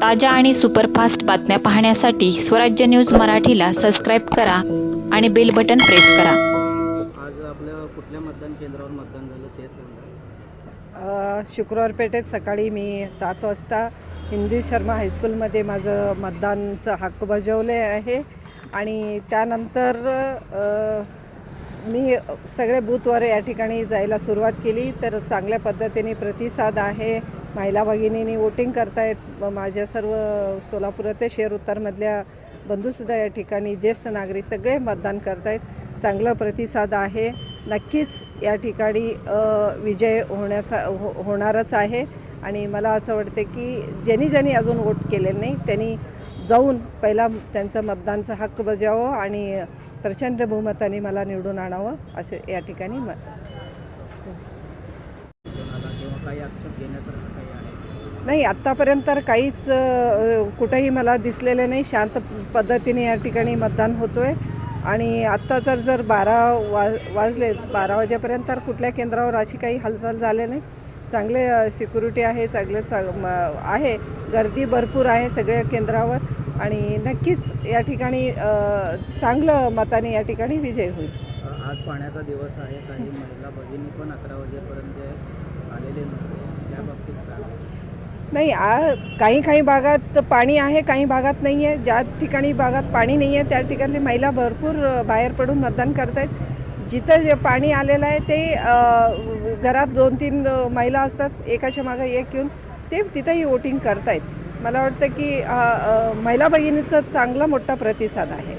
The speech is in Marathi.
ताज्या आणि सुपरफास्ट बातम्या पाहण्यासाठी स्वराज्य न्यूज मराठीला सबस्क्राईब करा आणि बेल बटन प्रेस करा. आज आपल्या कुठल्या मतदान केंद्रावर मतदान झालं ते सांगा. अ, शुक्रवार पेठेत सकाळी मी सात वाजता हिंदी शर्मा हायस्कूलमध्ये माझं मतदानचं हक्क बजावले आहे. आणि त्यानंतर अ, मी सगळे बूथवर या ठिकाणी जायला सुरुवात केली. तर चांगल्या पद्धतीने प्रतिसाद आहे. महिला भगिनींनी वोटिंग करतायत. व माझ्या सर्व सोलापूर ते शेर उत्तरमधल्या बंधूसुद्धा या ठिकाणी ज्येष्ठ नागरिक सगळे मतदान करतायत. चांगला प्रतिसाद आहे. नक्कीच या ठिकाणी विजय होण्याचा हो होणारच आहे. आणि मला असं वाटते की ज्यांनी ज्यांनी अजून वोट केलेलं नाही त्यांनी जाऊन पहिला त्यांचं मतदानचा हक्क बजावं आणि प्रचंड बहुमताने मला निवडून आणावं असे या ठिकाणी म काही आक्षेप घेण्यासारखं काही आहे नाही आत्तापर्यंत तर काहीच कुठंही मला दिसलेलं नाही. शांत पद्धतीने या ठिकाणी मतदान होतो आहे आणि आत्ता तर जर बारा वाज वाजले बारा वाजेपर्यंत तर कुठल्या केंद्रावर अशी काही हालचाल झाले नाही. चांगले सिक्युरिटी आहे चांगले चा म- आहे. गर्दी भरपूर आहे सगळ्या केंद्रावर. आणि नक्कीच या ठिकाणी चांगलं मताने या ठिकाणी विजय होईल. आज पाण्याचा दिवस आहे. काही महिला भगिनी पण अकरा वाजेपर्यंत आलेले नव्हते त्या बाबतीत काय नाही आ काही काही भागात पाणी आहे काही भागात नाही आहे ज्या ठिकाणी भागात पाणी नाही आहे त्या ठिकाणी महिला भरपूर बाहेर पडून मतदान करत आहेत जिथं जे पाणी आलेलं आहे ते घरात दोन तीन महिला असतात एकाच्या मागं एक येऊन ते तिथंही वोटिंग करतायत. मला वाटतं की महिला भगिनीचं चांगला मोठा प्रतिसाद आहे.